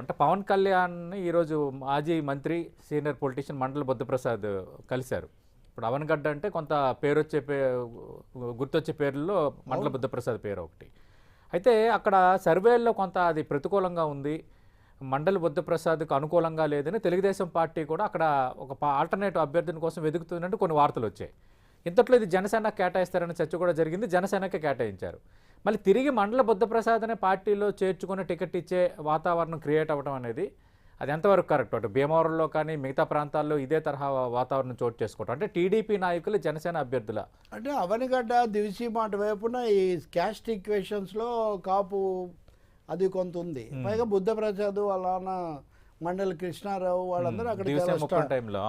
అంటే పవన్ కళ్యాణ్ ఈరోజు మాజీ మంత్రి సీనియర్ పొలిటీషియన్ మండల బుద్ధప్రసాద్ కలిశారు. ఇప్పుడు అవనగడ్డ అంటే కొంత పేరు వచ్చే పే గుర్తొచ్చే పేర్లలో మండల బుద్ధప్రసాద్ పేరు ఒకటి. అయితే అక్కడ సర్వేల్లో కొంత అది ప్రతికూలంగా ఉంది. మండలి బుద్ధప్రసాద్కు అనుకూలంగా లేదని తెలుగుదేశం పార్టీ కూడా అక్కడ ఒక ఆల్టర్నేటివ్ అభ్యర్థిని కోసం వెతుకుతున్నట్టు కొన్ని వార్తలు వచ్చాయి. ఇంతట్లో ఇది జనసేన కేటాయిస్తారనే చర్చ కూడా జరిగింది జనసేనకే కేటాయించారు. మళ్ళీ తిరిగి మండల బుద్ధప్రసాద్ అనే పార్టీలో చేర్చుకుని టికెట్ ఇచ్చే వాతావరణం క్రియేట్ అవ్వడం అనేది అది ఎంతవరకు కరెక్ట్? అటు భీమవరంలో కానీ మిగతా ప్రాంతాల్లో ఇదే తరహా వాతావరణం చోటు చేసుకోవటం అంటే టీడీపీ నాయకులు జనసేన అభ్యర్థుల. అంటే అవనిగడ్డ దివిసీమ అటువైపున ఈ క్యాస్ట్ ఈక్వేషన్స్లో కాపు అది కొంత ఉంది. పైగా బుద్ధప్రసాద్ వాళ్ళ నాన్న మండలి కృష్ణారావు వాళ్ళందరూ అక్కడ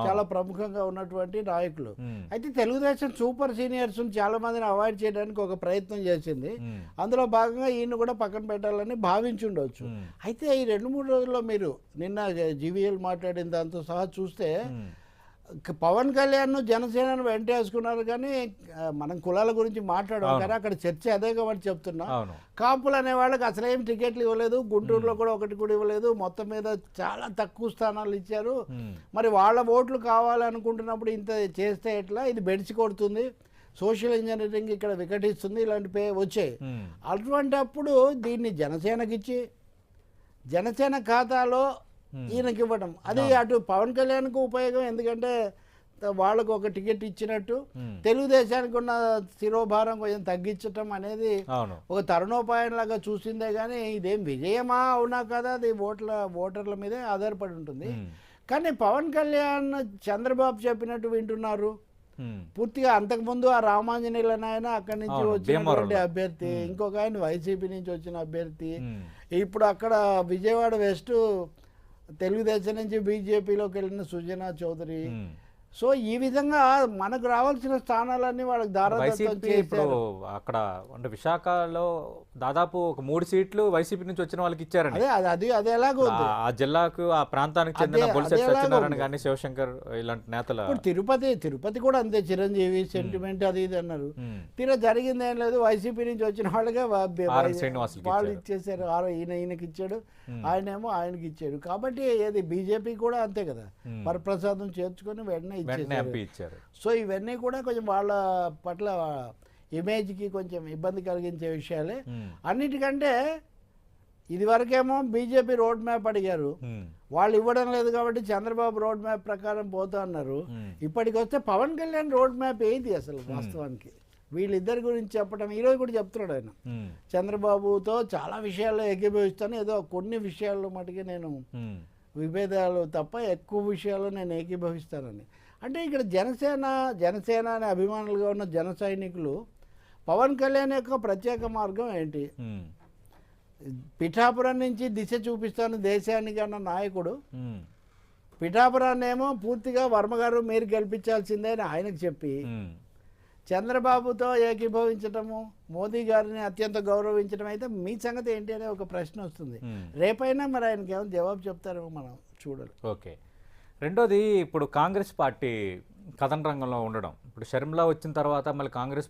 చాలా ప్రముఖంగా ఉన్నటువంటి నాయకులు. అయితే తెలుగుదేశం సూపర్ సీనియర్స్ చాలా మందిని అవాయిడ్ చేయడానికి ఒక ప్రయత్నం చేసింది. అందులో భాగంగా ఈయన కూడా పక్కన పెట్టాలని భావించుండొచ్చు మ్మ్. అయితే ఈ రెండు మూడు రోజుల్లో మీరు నిన్న జీవీఎల్ మాట్లాడిన దాంతో సహా చూస్తే పవన్ కళ్యాణ్ జనసేనను వెంటేసుకున్నారు కానీ ఆ, మనం కులాల గురించి మాట్లాడాం. కానీ అక్కడ చర్చ అదే కాబట్టి చెప్తున్నా. కాపులు అనే వాళ్ళకి అసలు ఏం టికెట్లు ఇవ్వలేదు గుంటూరులో కూడా ఒకటి కూడా ఇవ్వలేదు మొత్తం మీద చాలా తక్కువ స్థానాలు ఇచ్చారు. మరి వాళ్ళ ఓట్లు కావాలనుకుంటున్నప్పుడు ఇంత చేస్తే ఎట్లా? ఇది బెడిచి కొడుతుంది. సోషల్ ఇంజనీరింగ్ ఇక్కడ వికటిస్తుంది ఇలాంటి పే వచ్చాయి. మ్మ్. అటువంటప్పుడు దీన్ని జనసేనకి ఇచ్చి జనసేన ఖాతాలో ఈయనకి ఇవ్వడం అది అటు పవన్ కళ్యాణ్కు ఉపయోగం ఎందుకంటే వాళ్ళకు ఒక టికెట్ ఇచ్చినట్టు మ్మ్. తెలుగుదేశానికి ఉన్న శిరోభారం కొంచెం తగ్గించటం అనేది ఒక తరుణోపాయం లాగా చూసిందే కానీ ఇదేం విజయమా అవునా కదా అది ఓట్ల ఓటర్ల మీదే ఆధారపడి ఉంటుంది మ్మ్. కానీ పవన్ కళ్యాణ్ చంద్రబాబు చెప్పినట్టు వింటున్నారు. పూర్తిగా అంతకుముందు ఆ రామాంజనేయులు ఆయన అక్కడి నుంచి వచ్చినటువంటి. అభ్యర్థి ఇంకొక ఆయన వైసీపీ నుంచి వచ్చిన అభ్యర్థి. ఇప్పుడు అక్కడ విజయవాడ వెస్ట్ తెలుగుదేశం నుంచి బీజేపీలోకి వెళ్ళిన సుజనా చౌదరి hmm. సో ఈ విధంగా మనకు రావాల్సిన స్థానాలన్నీ వాళ్ళకి దారాదత్తం ఇప్పుడు అక్కడ అంటే విశాఖలో దాదాపు ఒక మూడు సీట్లు వైసీపీ నుంచి వచ్చిన వాళ్ళకి ఇచ్చారండి అదే అది ఎలాగో ఆ- జిల్లాకు ఆ ప్రాంతానికి చెందిన అదే- బొలిసె అదే ఎలాగో సత్యనారాయణ. కానీ శివశంకర్ ఇలాంటి నేతల ఇప్పుడు తిరుపతి తిరుపతి కూడా అంతే చిరంజీవి సెంటిమెంట్ అది ఇది అన్నారు. తీరా జరిగింది ఏం లేదు వైసీపీ నుంచి వచ్చిన వాళ్ళకే వా- బే- ఆర్ఎన్ శ్రీనివాసులకి వాళ్ళు. ఇచ్చేసారు ఈయన ఈయనకి ఇచ్చాడు ఆయనేమో ఆయనకి ఇచ్చాడు కాబట్టి ఏది బీజేపీ కూడా అంతే కదా. వరప్రసాదం చేర్చుకొని వెంటనే ఎంపీ ఇచ్చారు సో ఇవన్నీ కూడా కొంచెం వాళ్ళ పట్ల ఇమేజ్కి కొంచెం ఇబ్బంది కలిగించే విషయాలే. అన్నిటికంటే ఇదివరకేమో బీజేపీ రోడ్ మ్యాప్ అడిగారు. వాళ్ళు ఇవ్వడం లేదు కాబట్టి చంద్రబాబు రోడ్ మ్యాప్ ప్రకారం పోతా అన్నారు మ్మ్. ఇప్పటికి వస్తే పవన్ కళ్యాణ్ రోడ్ మ్యాప్ ఏంటి అసలు వాస్తవానికి వీళ్ళిద్దరి గురించి చెప్పడం ఈరోజు కూడా చెప్తున్నాడు ఆయన. చంద్రబాబుతో చాలా విషయాల్లో ఏకీభవిస్తాను ఏదో కొన్ని విషయాల్లో మటుకే నేను. విభేదాలు తప్ప ఎక్కువ విషయాల్లో నేను ఏకీభవిస్తానని అంటే ఇక్కడ జనసేన జనసేన అనే అభిమానులుగా ఉన్న జన సైనికులు పవన్ కళ్యాణ్ యొక్క ప్రత్యేక మార్గం ఏంటి. పిఠాపురం నుంచి దిశ చూపిస్తాను దేశానికి అన్న నాయకుడు. పిఠాపురాన్ని ఏమో పూర్తిగా వర్మగారు మీరు గెలిపించాల్సిందే అని ఆయనకు చెప్పి. చంద్రబాబుతో ఏకీభవించటము మోదీ గారిని అత్యంత గౌరవించడం అయితే మీ సంగతి ఏంటి అనే ఒక ప్రశ్న వస్తుంది. రేపైనా మరి ఆయనకి ఏమైనా జవాబు చెప్తారేమో మనం చూడాలి ఓకే రెండోది ఇప్పుడు కాంగ్రెస్ పార్టీ కథన రంగంలో ఉండడం. ఇప్పుడు షర్మిల వచ్చిన తర్వాత మళ్ళీ కాంగ్రెస్